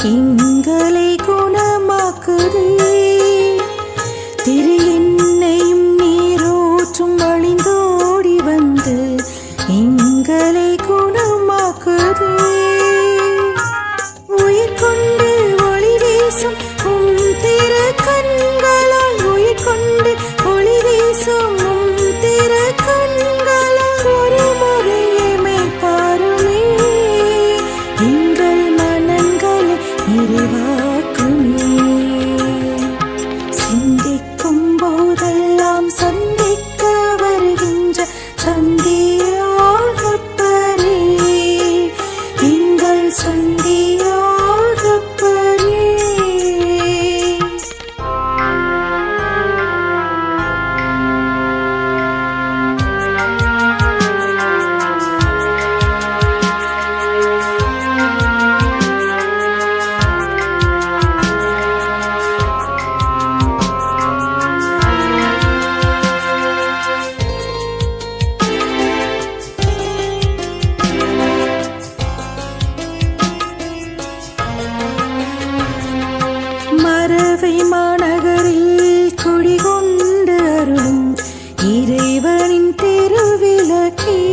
quem 村的 மறவை மாநகரில் குடிகொண்டு அருளும் இறைவனின் திருவிளக்கே.